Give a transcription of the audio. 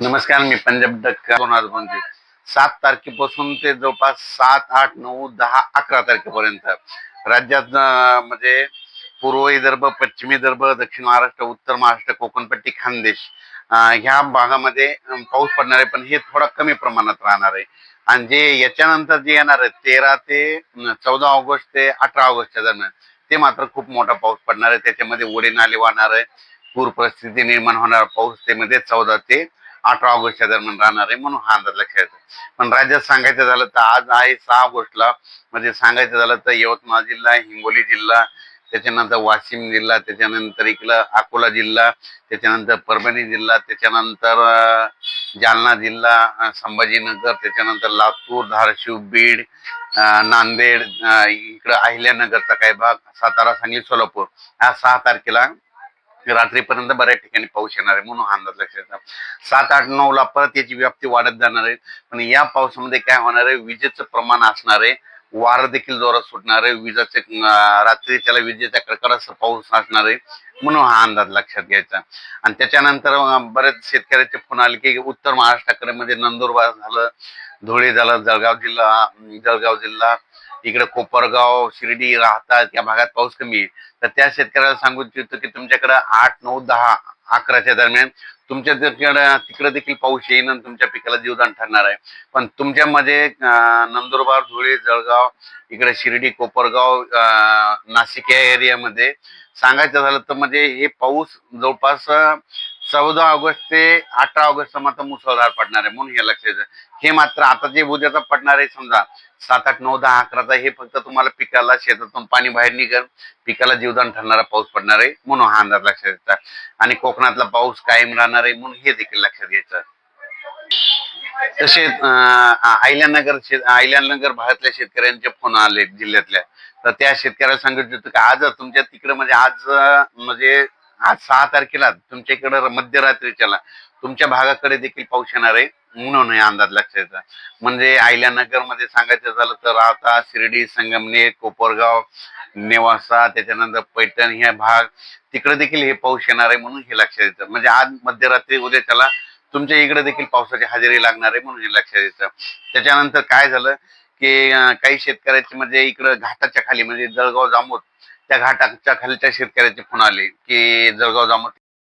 नमस्कार मी पंजाब डक्का दोन हजार पंचवीस सात तारखेपासून ते जवळपास सात आठ नऊ दहा अकरा तारखेपर्यंत. राज्यात म्हणजे पूर्व विदर्भ पश्चिम विदर्भ दक्षिण महाराष्ट्र उत्तर महाराष्ट्र कोकणपट्टी खानदेश ह्या भागामध्ये पाऊस पडणार आहे पण हे थोडा कमी प्रमाणात राहणार आहे. आणि जे याच्यानंतर जे येणार आहे तेरा ते चौदा ऑगस्ट ते अठरा ऑगस्टच्या दरम्यान ते मात्र खूप मोठा पाऊस पडणार आहे. त्याच्यामध्ये ओढे नाले वाहणार आहे. पूर परिस्थिती निर्माण होणार पाऊस त्यामध्ये चौदा ते अठरा ऑगस्टच्या दरम्यान राहणार आहे म्हणून हा अंदाज लक्षात पण राज्यात सांगायचं झालं तर आज आहे सहा ऑगस्टला म्हणजे सांगायचं झालं तर यवतमाळ जिल्हा हिंगोली जिल्हा त्याच्यानंतर वाशिम जिल्हा त्याच्यानंतर इकडं अकोला जिल्हा त्याच्यानंतर परभणी जिल्हा त्याच्यानंतर जालना जिल्हा संभाजीनगर त्याच्यानंतर लातूर धाराशिव बीड नांदेड इकडं अहिल्यानगरचा काही भाग सातारा सांगली सोलापूर. ह्या सहा तारखेला रात्रीपर्यंत बऱ्याच ठिकाणी पाऊस येणार आहे म्हणून हा अंदाज लक्षात येतो सात आठ नऊ ला परत याची व्याप्ती वाढत जाणार आहे. पण या पावसामध्ये काय होणार आहे? विजेचं प्रमाण असणार आहे. वारं देखील जोरात सुटणार आहे. विजाचे रात्री त्याला विजेच्या कडकडाचा पाऊस असणार आहे म्हणून हा अंदाज लक्षात घ्यायचा. आणि त्याच्यानंतर बरेच शेतकऱ्याचे फोन आले की उत्तर महाराष्ट्राकडे म्हणजे नंदुरबार झालं धुळे झालं जळगाव जिल्हा जळगाव जिल्हा इकडे कोपरगाव शिर्डी राहतात या भागात पाऊस कमी आहे. तर त्या शेतकऱ्याला सांगू इच्छितो की तुमच्याकडे आठ नऊ दहा अकराच्या दरम्यान तुमच्या तिकडे तिकडे देखील पाऊस येईन आणि तुमच्या पिकाला जीवदान ठरणार आहे. पण तुमच्यामध्ये नंदुरबार धुळे जळगाव इकडे शिर्डी कोपरगाव नाशिक या एरियामध्ये सांगायचं झालं तर म्हणजे हे पाऊस जवळपास चौदा ऑगस्ट ते अठरा ऑगस्ट मात्र मुसळधार पडणार आहे म्हणून हे लक्षात हे मात्र आता जे उद्याचा पडणार आहे समजा सात आठ नऊ दहा अकराचा हे फक्त तुम्हाला पिकाला शेतातून पाणी बाहेर निघेल. पिकाला जीवदान ठरणारा पाऊस पडणार आहे म्हणून हा अंदाज लक्षात येतात आणि कोकणातला पाऊस कायम राहणार आहे म्हणून हे देखील लक्षात घ्यायचं तसेच अहिल्यानगर अहिल्यानगर भागातल्या शेतकऱ्यांचे फोन आले जिल्ह्यातल्या. तर त्या शेतकऱ्याला सांगितलं होतं की आज तुमच्या तिकडे म्हणजे आज म्हणजे आज सहा तारखेला तुमच्या इकडे मध्यरात्रीच्याला तुमच्या भागाकडे देखील पाऊस येणार आहे म्हणून हे अंदाज लक्षात येतात म्हणजे अहिल्यानगरमध्ये सांगायचं झालं तर आता शिर्डी संगमनेर कोपरगाव नेवासा त्याच्यानंतर पैठण ह्या भाग तिकडे देखील हे पाऊस येणार आहे म्हणून हे लक्षात येतं. म्हणजे आज मध्यरात्री उद्या त्याला तुमच्या इकडे देखील पावसाची हजेरी लागणार आहे म्हणून हे लक्षात येतं. त्याच्यानंतर काय झालं की काही शेतकऱ्याचे म्हणजे इकडं घाटाच्या खाली म्हणजे जळगाव जामोद त्या घाटाच्या खालच्या शेतकऱ्याचे फोन आले की जळगाव जामत